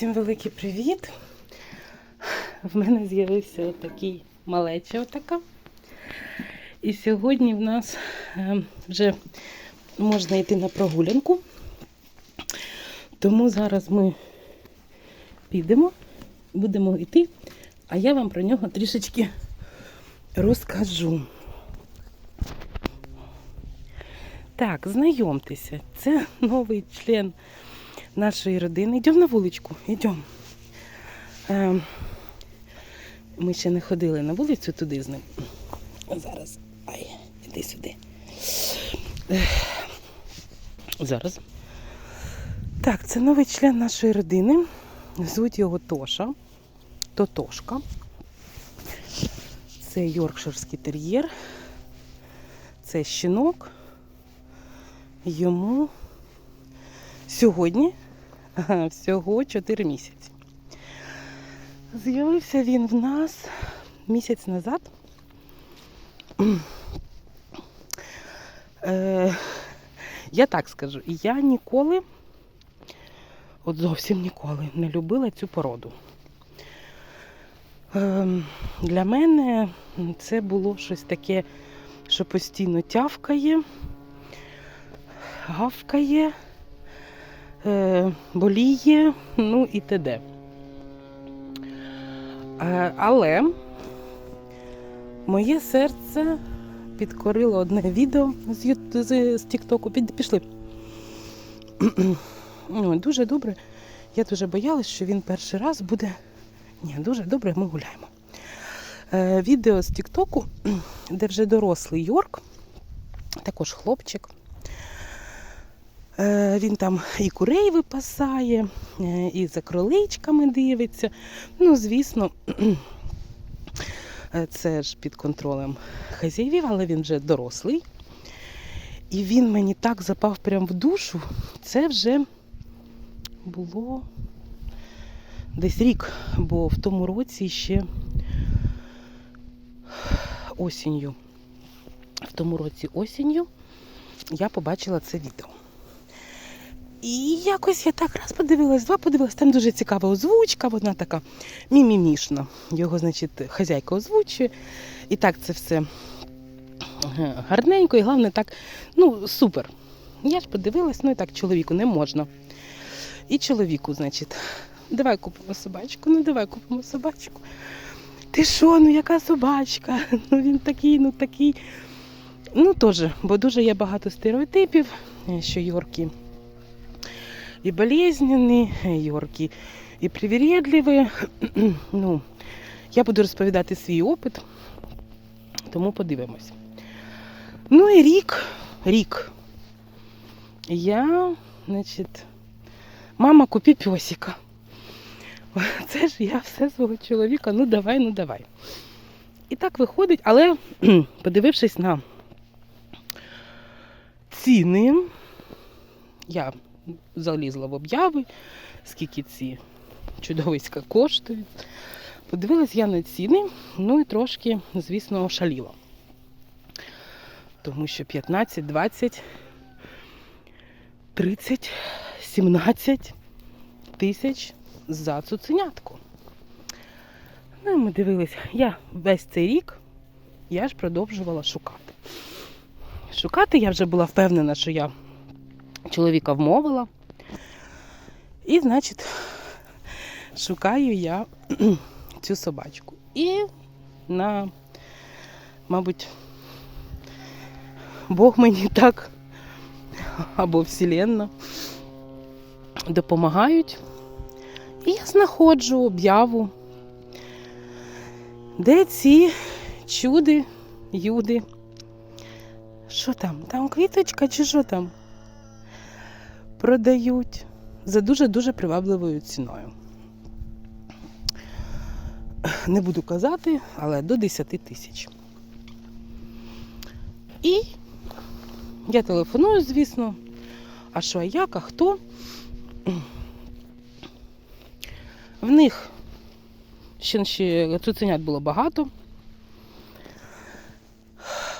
Всім великий привіт! В мене з'явився такий малеча отака. І сьогодні в нас е, вже можна йти на прогулянку. Тому зараз ми підемо, будемо йти, а я вам про нього трішечки розкажу. Так, знайомтеся, це новий член нашої родини. Йдемо на вуличку, йдемо. Е, ми ще не ходили на вулицю туди з ним. Зараз. Ай, іди сюди. Зараз. Так, це новий член нашої родини. Звуть його Тоша. Тотошка. Це Йоркширський тер'єр. Це щінок. Йому сьогодні всього 4 місяці. З'явився він в нас місяць назад. Е, я так скажу, я ніколи, от зовсім ніколи не любила цю породу. Е, для мене це було щось таке, що постійно тявкає, гавкає, боліє, ну і т.д. Е, але моє серце підкорило одне відео з, Тіктоку. Пішли. Ну, дуже добре. Я дуже боялась, що він перший раз буде. Ні, дуже добре, ми гуляємо. Е, відео з Тіктоку, де вже дорослий Йорк, також хлопчик. Е, Він там і курей випасає, е, і за кроличками дивиться. Ну, звісно, е, це ж під контролем хазяївів, але він вже дорослий. І він мені так запав прямо в душу. Це вже було десь рік, бо в тому році ще осінню. В тому році осінню я побачила це відео. І якось я так раз подивилась, два подивилась, там дуже цікава озвучка, вона така мімімішна. Його, значить, хазяйка озвучує. І так це все е, гарненько, і головне так, ну, супер. Я ж подивилась, ну і так чоловіку не можна. І чоловіку, значить, давай купимо собачку, ну давай купимо собачку. Ти що, ну яка собачка? Ну він такий, ну такий. Ну теж, бо дуже є багато стереотипів, е, що Йорки і болезненні, Йорки і привередливі. Ну, я буду розповідати свій опит, тому подивимось. Ну і рік, рік. Я, значить, мама, купи песика. Це ж я все свого чоловіка, ну давай, ну давай. І так виходить, але подивившись на ціни, я залізла в обяви, скільки ці чудовиська коштують. Подивилась я на ціни, ну і трошки, звісно, ошаліла. Тому що 15, 20, 30, 17 тисяч за цуценятку. Ну, і ми дивились, я весь цей рік я ж продовжувала шукати. Шукати я вже була впевнена, що я чоловіка вмовила. І, значить, шукаю я цю собачку. І на, мабуть, Бог мені так або Вселенна допомагають. І я знаходжу об'яву, де ці чуди, юди. Що там? Там квіточка чи що там? Продають за дуже-дуже привабливою ціною. Не буду казати, але до 10 тисяч. І я телефоную, звісно. А що, а як, а хто? В них ще, ще цуценят було багато.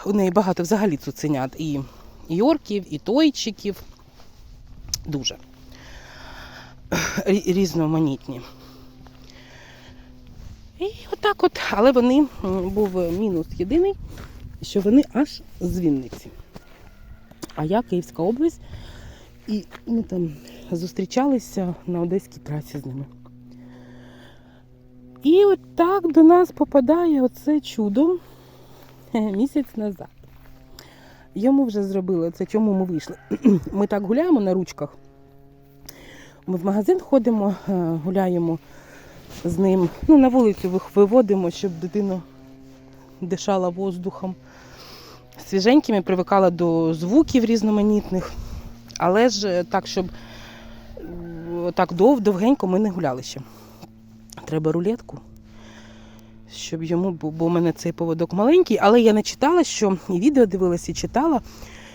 У неї багато взагалі цуценят і йорків, і тойчиків. Дуже. різноманітні. І отак от, але вони був мінус єдиний, що вони аж з Вінниці. А я Київська область, і ми там зустрічалися на одеській трасі з ними. І от так до нас попадає оце чудо місяць назад. Йому вже зробили це, чому ми вийшли. Ми так гуляємо на ручках. Ми в магазин ходимо, е, гуляємо з ним. Ну, на вулицю виводимо, щоб дитина дишала воздухом. Свіженькими привикала до звуків різноманітних. Але ж е, так, щоб так дов, довгенько ми не гуляли ще. Треба рулетку, щоб йому, бо бо у мене цей поводок маленький, але я не читала, що і відео дивилася, і читала,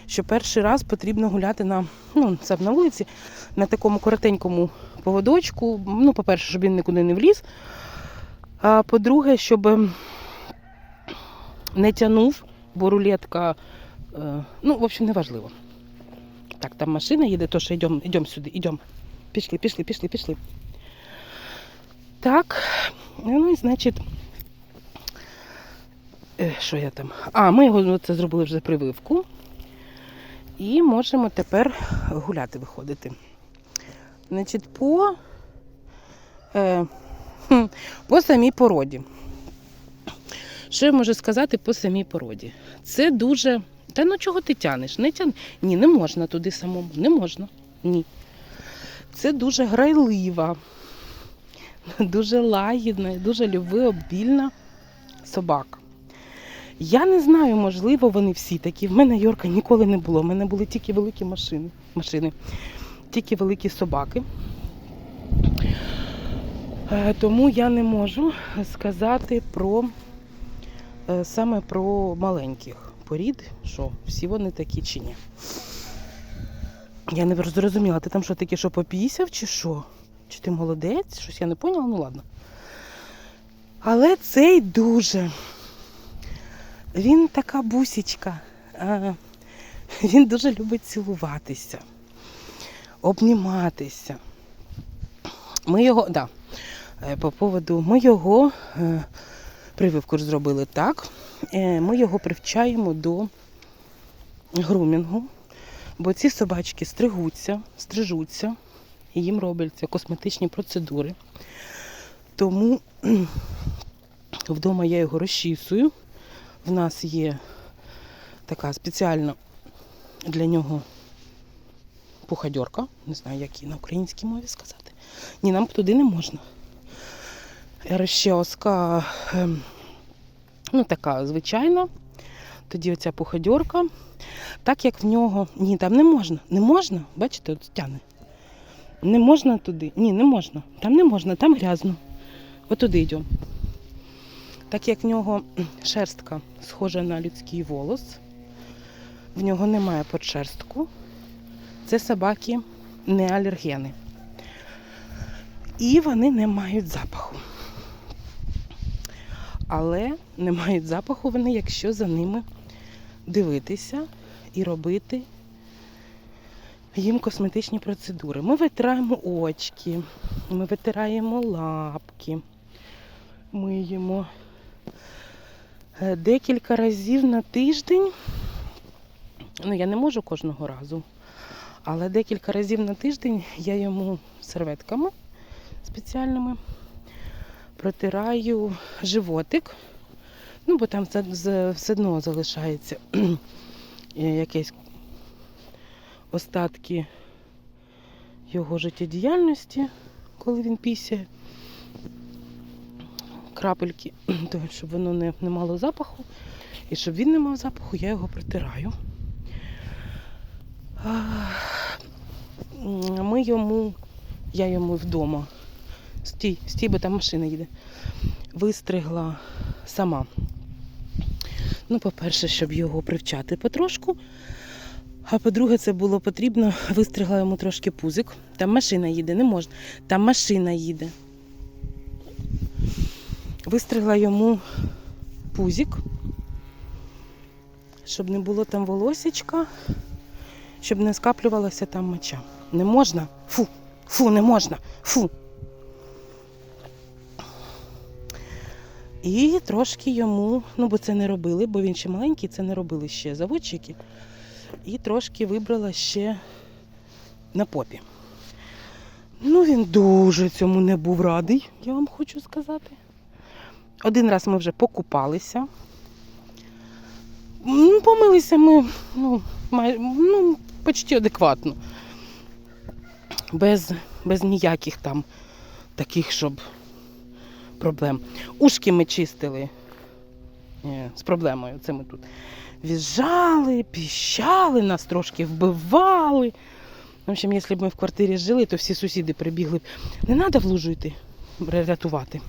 що перший раз потрібно гуляти на, ну, це на вулиці, на такому коротенькому поводочку. Ну, по-перше, щоб він нікуди не вліз. А по-друге, щоб ем, не тянув, бо рулетка, е, ну, в общем, неважливо. Так, там машина їде, то що йдемо, йдемо сюди, йдемо. Пішли, пішли, пішли, пішли. Так, ну і значить, що я там? А, ми його це зробили вже прививку. І можемо тепер гуляти виходити. Значить, по, е, по самій породі. Що я можу сказати по самій породі? Це дуже. Та ну чого ти тянеш? Не тян... Ні, не можна туди самому. Не можна. Ні. Це дуже грайлива, дуже лагідна, дуже любвеобільна собака. Я не знаю, можливо, вони всі такі. В мене Йорка ніколи не було. В мене були тільки великі машини, машини тільки великі собаки. Е, Тому я не можу сказати про е, саме про маленьких порід, що всі вони такі чи ні. Я не зрозуміла, ти там що таке, що попісяв, чи що? Чи ти молодець? Щось я не поняла, ну ладно. Але цей дуже. Він така бусічка. Він дуже любить цілуватися, обніматися. Ми його, да, е, по поводу, ми його е, прививку зробили так. Е, Ми його привчаємо до грумінгу, бо ці собачки стригуться, стрижуться, і їм робляться косметичні процедури. Тому вдома я його розчісую. В нас є така спеціальна для нього пухадьорка. Не знаю, як її на українській мові сказати. Ні, нам туди не можна. Розчоска, ем, ну така звичайна. Тоді оця пухадьорка. Так як в нього. Ні, там не можна. Не можна, бачите, от тяне. Не можна туди. Ні, не можна. Там не можна, там грязно. От туди йдемо. Так як в нього шерстка схожа на людський волос, в нього немає подшерстку. Це собаки не алергени. І вони не мають запаху. Але не мають запаху вони, якщо за ними дивитися і робити їм косметичні процедури. Ми витираємо очки, ми витираємо лапки, миємо декілька разів на тиждень. Ну, я не можу кожного разу, але декілька разів на тиждень я йому серветками спеціальними протираю животик. Ну, бо там все, одно залишається е, якесь остатки його життєдіяльності, коли він пісяє крапельки, щоб воно не, не мало запаху. І щоб він не мав запаху, я його притираю. Ми йому, я йому вдома. Стій, стій, бо там машина їде. Вистригла сама. Ну, по-перше, щоб його привчати потрошку. А по-друге, це було потрібно, вистригла йому трошки пузик. Там машина їде, не можна. Там машина їде. Вистригла йому пузик, щоб не було там волосечка, щоб не скаплювалася там моча. Не можна. Фу, Фу, не можна. Фу. І трошки йому, ну бо це не робили, бо він ще маленький, це не робили ще заводчики. І трошки вибрала ще на попі. Ну, він дуже цьому не був радий, я вам хочу сказати. Один раз ми вже покупалися. М, Помилися ми, ну, май, ну почти адекватно. Без, без ніяких там таких, щоб проблем. Ушки ми чистили е, з проблемою. Це ми тут в'їжджали, піщали, нас трошки вбивали. В общем, якщо б ми в квартирі жили, то всі сусіди прибігли б. Не треба в рятувати.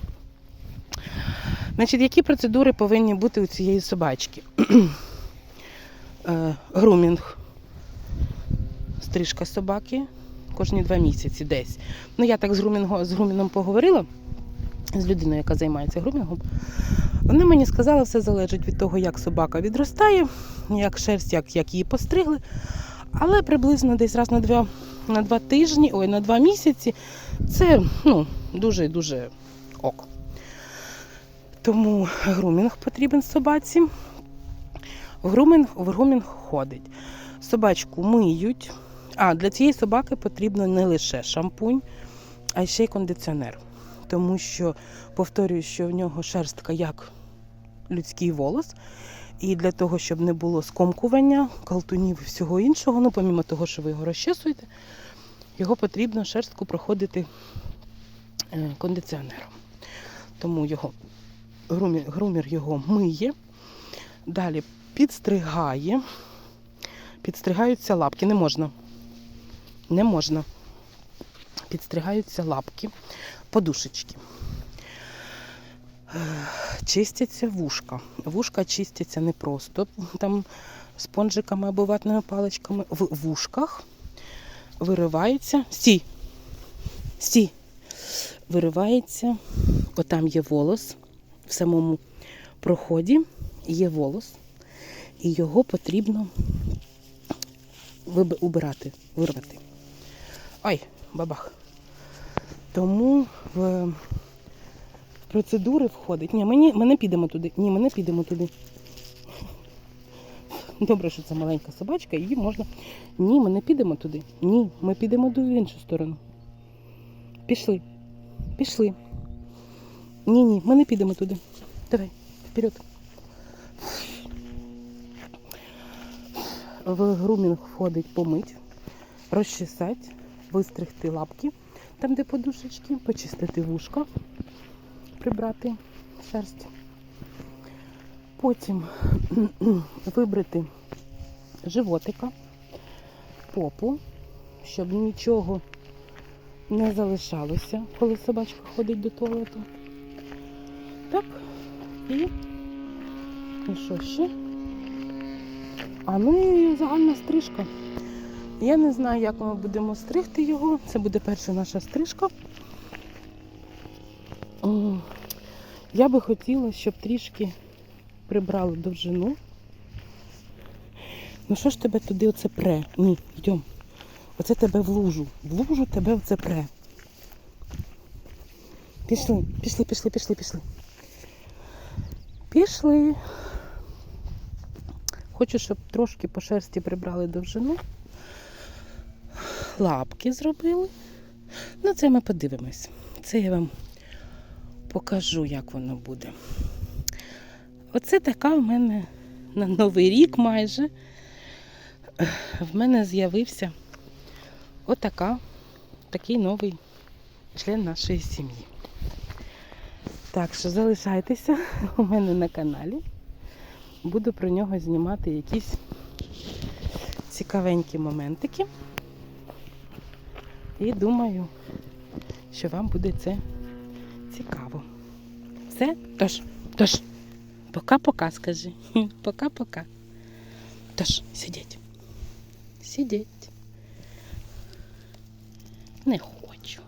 Значить, які процедури повинні бути у цієї собачки? Е, Грумінг. Стрижка собаки кожні два місяці десь. Ну, я так з, грумінго, з груміном поговорила, з людиною, яка займається грумінгом. Вона мені сказала, все залежить від того, як собака відростає, як шерсть, як, як її постригли. Але приблизно десь раз на два, на два тижні, ой, на два місяці це ну, дуже дуже ок. Тому грумінг потрібен собаці. Грумінг, в грумінг ходить. Собачку миють. А для цієї собаки потрібно не лише шампунь, а ще й кондиціонер. Тому що, повторюю, що в нього шерстка як людський волос. І для того, щоб не було скомкування, калтунів і всього іншого, ну, помімо того, що ви його розчесуєте, його потрібно шерстку проходити е, кондиціонером. Тому його грумір, його миє, далі підстригає, підстригаються лапки, не можна. Не можна. Підстригаються лапки, подушечки. Е, Чистяться вушка. Вушка чистяться не просто там спонжиками або ватними паличками. В вушках виривається. Стій! Стій! Виривається, отам є волос, в самому проході є волос, і його потрібно убирати, вирвати. Ой, бабах. Тому в процедури входить. Ні, ми, ми не підемо туди. Ні, ми не підемо туди. Добре, що це маленька собачка, її можна. Ні, ми не підемо туди. Ні, ми підемо до іншу сторону. Пішли. Пішли. Ні, ні, ми не підемо туди. Давай, вперед. В грумінг входить помить, розчесати, вистригти лапки, там, де подушечки, почистити вушка, прибрати шерсть. Потім вибрати животика, попу, щоб нічого не залишалося, коли собачка ходить до туалету. Так, і, і що ще? А ну загальна стрижка. Я не знаю, як ми будемо стригти його. Це буде перша наша стрижка. Я би хотіла, щоб трішки прибрали довжину. Ну що ж тебе туди оце пре? Ні, йдемо. Оце тебе в лужу. В лужу тебе оце пре. Пішли, пішли, пішли, пішли, пішли. Пішли. Хочу, щоб трошки по шерсті прибрали довжину. Лапки зробили. Ну, це ми подивимось. Це я вам покажу, як воно буде. Оце така в мене на Новий рік майже. В мене з'явився отака, такий новий член нашої сім'ї. Так що залишайтеся у мене на каналі. Буду про нього знімати якісь цікавенькі моментики. І думаю, що вам буде це цікаво. Все? Тож, тож, пока-пока, скажи. Пока-пока. Тож, сидіть. Сидіть. Не хочу.